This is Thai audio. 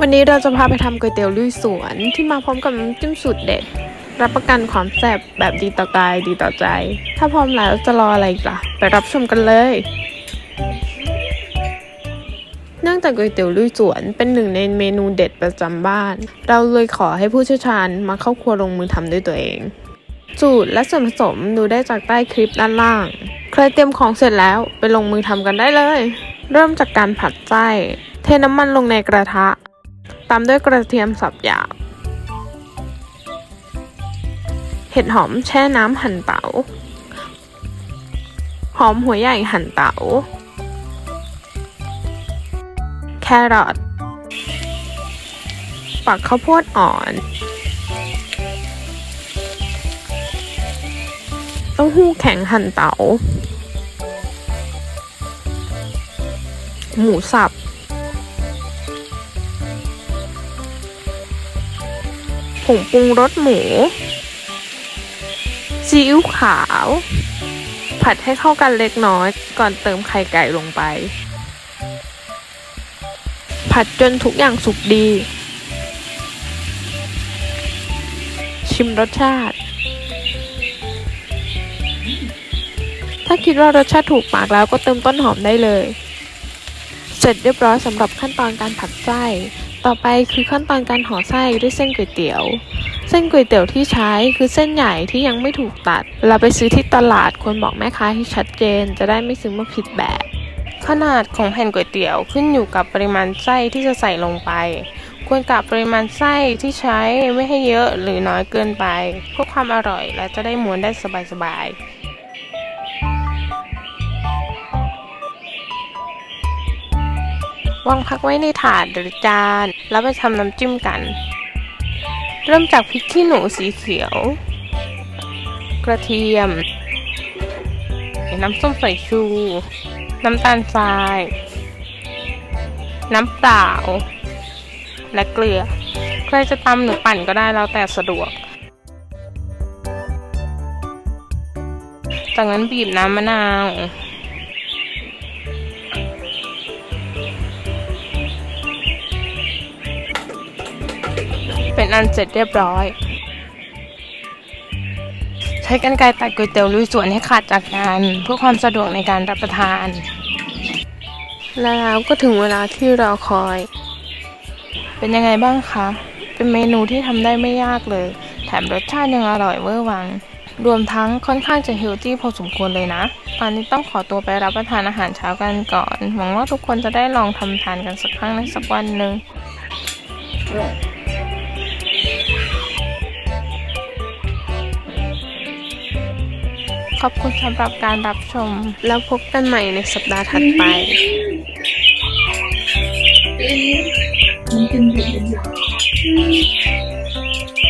วันนี้เราจะพาไปทำก๋วยเตี๋ยวลุยสวนที่มาพร้อมกับน้ำจิ้มสูตรเด็ด รับประกันความแซ่บแบบดีต่อกายดีต่อใจ ถ้าพร้อมแล้วจะรออะไรอีกล่ะ ไปรับชมกันเลย เนื่องจากก๋วยเตี๋ยวลุยสวนเป็นหนึ่งในเมนูเด็ดประจำบ้าน เราเลยขอให้ผู้เชี่ยวชาญมาเข้าครัวลงมือทำด้วยตัวเอง สูตรและส่วนผสมดูได้จากใต้คลิปด้านล่าง ใครเตรียมของเสร็จแล้วไปลงมือทำกันได้เลย เริ่มจากการผัดไส้เทน้ำมันลงในกระทะ ตามด้วยกระเทียมสับหยาบเห็ดหอมแช่น้ำหั่นเตา๋าหอมหัวใหญ่หั่นเตา๋าแครอทปักข้าวโพดอ่อนเต้าหู้แข็งหั่นเตา๋าหมูสับ ผงปรุงรสหมู ซีอิ๊วขาว ผัดให้เข้ากันเล็กน้อยก่อนเติมไข่ไก่ลงไป ผัดจนทุกอย่างสุกดี ชิมรสชาติ ถ้าคิดว่ารสชาติถูกปากแล้วก็เติมต้นหอมได้เลย เสร็จเรียบร้อยสำหรับขั้นตอนการผัดไส้ ต่อไปคือขั้นตอนการห่อไส้ด้วยเส้นก๋วยเตี๋ยว เส้นก๋วยเตี๋ยวที่ใช้คือเส้นใหญ่ที่ยังไม่ถูกตัด เราไปซื้อที่ตลาดควรบอกแม่ค้าให้ชัดเจน จะได้ไม่ซื้อมาผิดแบบ ขนาดของแผ่นก๋วยเตี๋ยวขึ้นอยู่กับปริมาณไส้ที่จะใส่ลงไป ควรกะปริมาณไส้ที่ใช้ไม่ให้เยอะหรือน้อยเกินไปเพื่อความอร่อยและจะได้ม้วนได้สบายๆ วางพักไว้ในถาดหรือจาน แล้วไปทำน้ำจิ้มกัน เริ่มจากพริกขี้หนูสีเขียว กระเทียม น้ำส้มสายชู น้ำตาลทราย น้ำเปล่า และเกลือ ใครจะตำหรือปั่นก็ได้แล้วแต่สะดวก จากนั้นบีบน้ำมะนาว เป็นอันเสร็จเรียบร้อย ใช้กรรไกรตัดก๋วยเตี๋ยวลุยสวนให้ขาดจากกันเพื่อความสะดวกในการรับประทาน แล้วก็ถึงเวลาที่รอคอย เป็นยังไงบ้างคะ เป็นเมนูที่ทำได้ไม่ยากเลย แถมรสชาติยังอร่อยเวอร์วังรวมทั้งค่อนข้างจะเฮลตี้พอสมควรเลยนะ ตอนนี้ต้องขอตัวไปรับประทานอาหารเช้ากันก่อน หวังว่าทุกคนจะได้ลองทำทานกันสักครั้งในสักวันหนึ่ง อบคุณสำหรับการรับชม แล้วพบกันใหม่ในสัปดาห์ถัดไปมันเป็นเด็กเป็นเด็ก